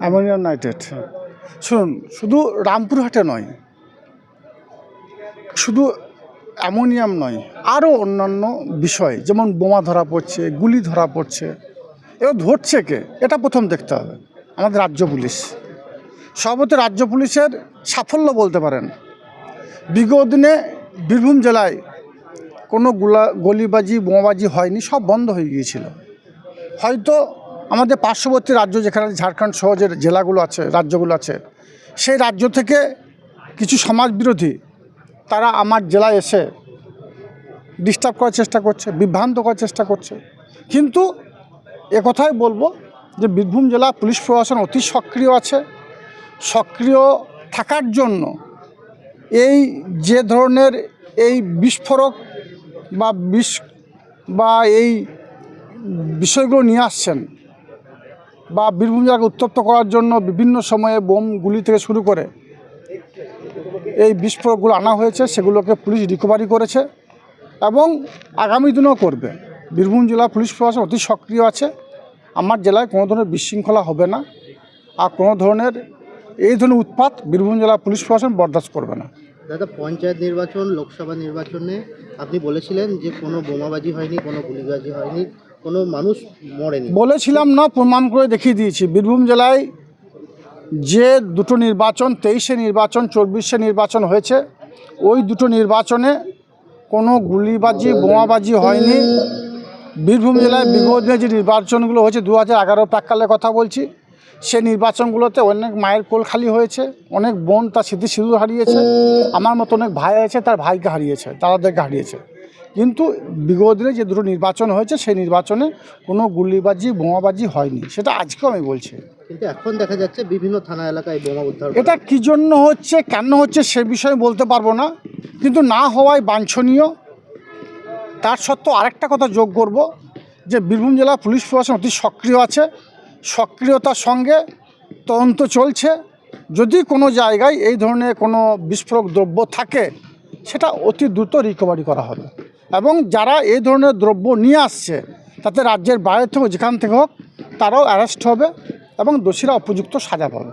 Ammonium nitrate শুনুন, শুধু রামপুরহাটে নয়, শুধু অ্যামোনিয়াম নয়, আরও অন্যান্য বিষয়, যেমন বোমা ধরা পড়ছে, গুলি ধরা পড়ছে এবার ধরছে কে? এটা প্রথম দেখতে হবে, আমাদের রাজ্য পুলিশ। সর্বত রাজ্য পুলিশের সাফল্য বলতে পারেন। বিগত দিনে বীরভূম জেলায় কোনো গুলা, গলিবাজি, বোমাবাজি হয়নি, সব বন্ধ হয়ে গিয়েছিল। হয়তো আমাদের পার্শ্ববর্তী রাজ্য যেখানে ঝাড়খণ্ড সহ যে জেলাগুলো আছে, রাজ্যগুলো আছে, সেই রাজ্য থেকে কিছু সমাজবিরোধী তারা আমার জেলায় এসে ডিস্টার্ব করার চেষ্টা করছে, বিভ্রান্ত করার চেষ্টা করছে। কিন্তু কথাই বলব যে বীরভূম জেলা পুলিশ প্রশাসন অতি সক্রিয় আছে। সক্রিয় থাকার জন্য এই যে ধরনের এই বিস্ফোরক বা বিষ বা এই বিষয়গুলো নিয়ে আসছেন বা বীরভূম জেলাকে উত্তপ্ত করার জন্য বিভিন্ন সময়ে বোম গুলি থেকে শুরু করে এই বিস্ফোরকগুলো আনা হয়েছে, সেগুলোকে পুলিশ রিকভারি করেছে এবং আগামী দিনেও করবে। বীরভূম জেলা পুলিশ প্রশাসন অতি সক্রিয় আছে। আমার জেলায় কোনো ধরনের বিশৃঙ্খলা হবে না আর কোনো ধরনের এই ধরনের উৎপাত বীরভূম জেলা পুলিশ প্রশাসন বরদাস্ত করবে না। দাদা, পঞ্চায়েত নির্বাচন, লোকসভা নির্বাচনে আপনি বলেছিলেন যে কোনো বোমাবাজি হয়নি, কোনো গুলিবাজি হয়নি। কোনো মানুষ মরেনি। বলেছিলাম না, প্রমাণ করে দেখিয়ে দিয়েছি। বীরভূম জেলায় যে দুটো নির্বাচন, তেইশে নির্বাচন, চব্বিশে নির্বাচন হয়েছে, ওই দুটো নির্বাচনে কোনো গুলিবাজি, বোমাবাজি হয়নি। বীরভূম জেলায় বিগত যে নির্বাচনগুলো হয়েছে দু হাজার এগারো প্রাককালের কথা বলছি, সে নির্বাচনগুলোতে অনেক মায়ের কোল খালি হয়েছে, অনেক বোন তার স্মৃতি সিঁদুর হারিয়েছে, আমার মতো অনেক ভাই আছে, তার ভাইকে হারিয়েছে দাদাদেরকে হারিয়েছে। কিন্তু বিগত দিনে যে দুটো নির্বাচন হয়েছে সেই নির্বাচনে কোনো গুলিবাজি বোমাবাজি হয়নি। সেটা আজকেও আমি বলছি। কিন্তু এখন দেখা যাচ্ছে বিভিন্ন থানা এলাকায় বোমা উদ্ধার এটা কী জন্য হচ্ছে কেন হচ্ছে সে বিষয়ে বলতে পারব না। কিন্তু না হওয়ায় বাঞ্ছনীয়। তার সত্ত্বেও আরেকটা কথা যোগ করব যে বীরভূম জেলা পুলিশ প্রশাসন অতি সক্রিয় আছে। সক্রিয়তার সঙ্গে তদন্ত চলছে। যদি কোনো জায়গায় এই ধরনের কোনো বিস্ফোরক দ্রব্য থাকে সেটা অতি দ্রুত রিকভারি করা হবে। এবং যারা এই ধরনের দ্রব্য নিয়ে আসছে, তাতে রাজ্যের বাইরে থেকে যেখান থেকে হোক, তারাও অ্যারেস্ট হবে এবং দোষীরা উপযুক্ত সাজা পাবে।